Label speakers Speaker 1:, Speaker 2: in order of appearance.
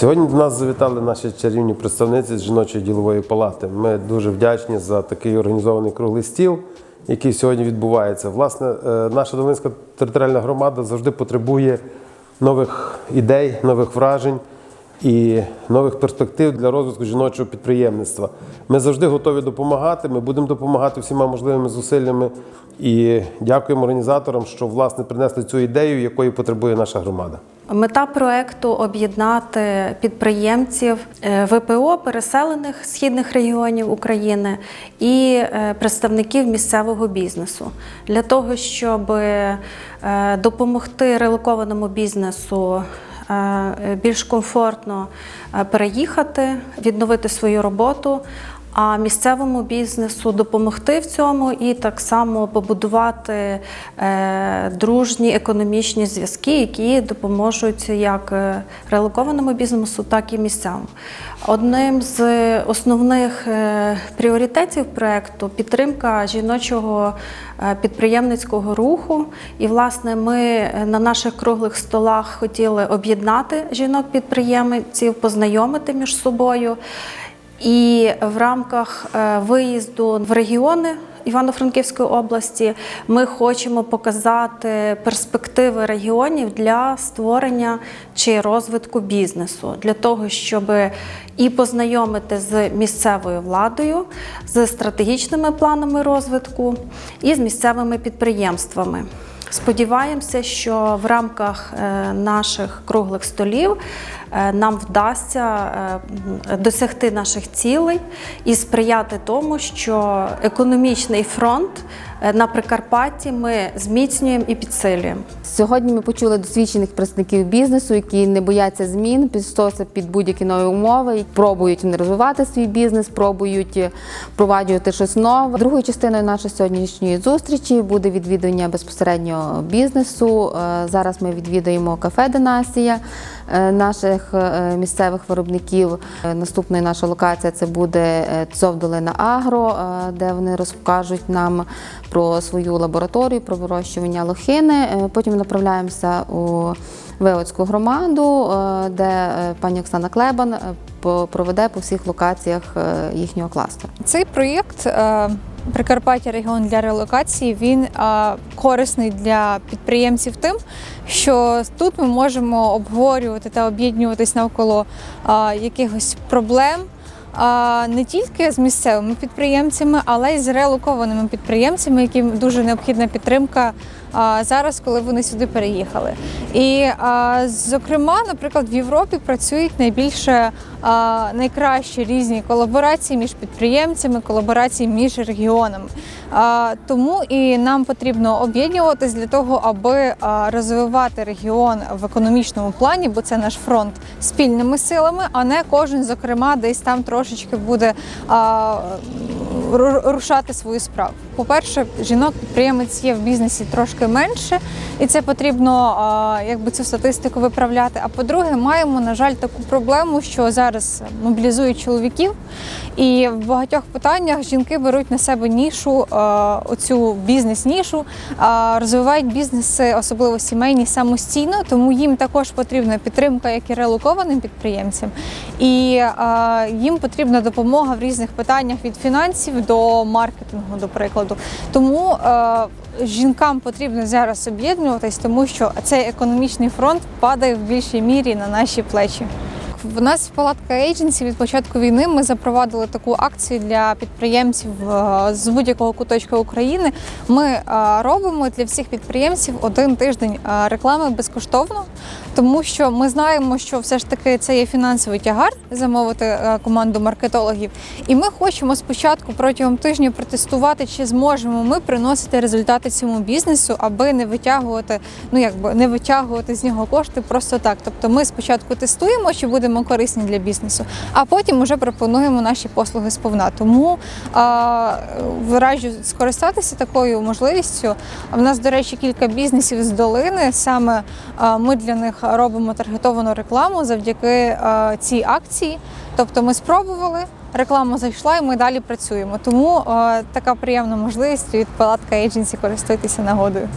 Speaker 1: Сьогодні до нас завітали наші чарівні представниці з жіночої ділової палати. Ми дуже вдячні за такий організований круглий стіл, який сьогодні відбувається. Власне, е, наша Долинська територіальна громада завжди потребує нових ідей, нових вражень і нових перспектив для розвитку жіночого підприємництва. Ми завжди готові допомагати. Ми будемо допомагати всіма можливими зусиллями. І дякуємо організаторам, що власне принесли цю ідею, якої потребує наша громада.
Speaker 2: Мета проекту об'єднати підприємців е, ВПО переселених східних регіонів України і е, представників місцевого бізнесу для того, щоб е, допомогти релокованому бізнесу. Більш комфортно переїхати, відновити свою роботу, а місцевому бізнесу допомогти в цьому і так само побудувати е, дружні економічні зв'язки, які допоможуть як е, релокованому бізнесу, так і місцевому. Одним з основних е, пріоритетів проекту підтримка жіночого підприємницького руху. І, власне, ми на наших круглих столах хотіли об'єднати жінок-підприємців, познайомити між собою. І в рамках е, виїзду в регіони Івано-Франківської області ми хочемо показати перспективи регіонів для створення чи розвитку бізнесу, для того, щоб і познайомити з місцевою владою, з стратегічними планами розвитку і з місцевими підприємствами. Сподіваємося, що в рамках е, наших круглих столів е, нам вдасться е, досягти наших цілей і сприяти тому, що економічний фронт на Прикарпатті ми зміцнюємо і підсилюємо.
Speaker 3: Сьогодні ми почули досвідчених представників бізнесу, які не бояться змін, підстосуються під будь-які нові умови, пробують вони розвивати свій бізнес, пробують е, впроваджувати щось нове. Другою частиною нашої сьогоднішньої зустрічі буде відвідування безпосередньо бізнесу. Е, Зараз ми відвідуємо кафе Династія е, наших е, місцевих виробників. Е, Наступна наша локація це буде е, ТЗОВ Долина Агро, е, де вони розкажуть нам про свою лабораторію, про вирощування лохини. Е, Потім направляємося у Виводську громаду, е, де е, пані Оксана Клебан проведе по всіх локаціях їхнього кластеру.
Speaker 4: Цей проєкт Прикарпаття регіон для релокації він корисний для підприємців тим, що тут ми можемо обговорювати та об'єднуватись навколо якихось проблем. Не тільки з місцевими підприємцями, але й з релокованими підприємцями, яким дуже необхідна підтримка зараз, коли вони сюди переїхали. І, зокрема, наприклад, в Європі працюють найбільше найкращі різні колаборації між підприємцями, колаборації між регіонами. Тому і нам потрібно об'єднуватись для того, аби розвивати регіон в економічному плані, бо це наш фронт спільними силами, а не кожен, зокрема, десь там трошечки буде а, рушати свою справу. По-перше, жінок-підприємець є в бізнесі трошки менше, і це потрібно якби цю статистику виправляти. А по-друге, маємо, на жаль, таку проблему, що зараз мобілізують чоловіків, і в багатьох питаннях жінки беруть на себе нішу, оцю бізнес-нішу, розвивають бізнеси, особливо сімейні, самостійно, тому їм також потрібна підтримка, як і релокованим підприємцям. І їм потрібна допомога в різних питаннях від фінансів до маркетингу, до прикладу. Тому е, жінкам потрібно зараз об'єднуватись, тому що цей економічний фронт падає в більшій мірі на наші плечі. В нас в Палатка Agency від початку війни ми запровадили таку акцію для підприємців е, з будь-якого куточка України. Ми е, робимо для всіх підприємців один тиждень е, реклами безкоштовно, тому що ми знаємо, що все ж таки це є фінансовий тягар замовити е, команду маркетологів. І ми хочемо спочатку протягом тижня протестувати, чи зможемо ми приносити результати цьому бізнесу, аби не витягувати, ну якби не витягувати з нього кошти просто так. Тобто ми спочатку тестуємо, чи будемо корисні для бізнесу, а потім вже пропонуємо наші послуги сповна. Тому а, раджу скористатися такою можливістю. В нас, до речі, кілька бізнесів з долини. Саме а, ми для них робимо таргетовану рекламу завдяки а, цій акції. Тобто ми спробували, реклама зайшла, і ми далі працюємо. Тому а, така приємна можливість від палатка Agency користуйтеся нагодою.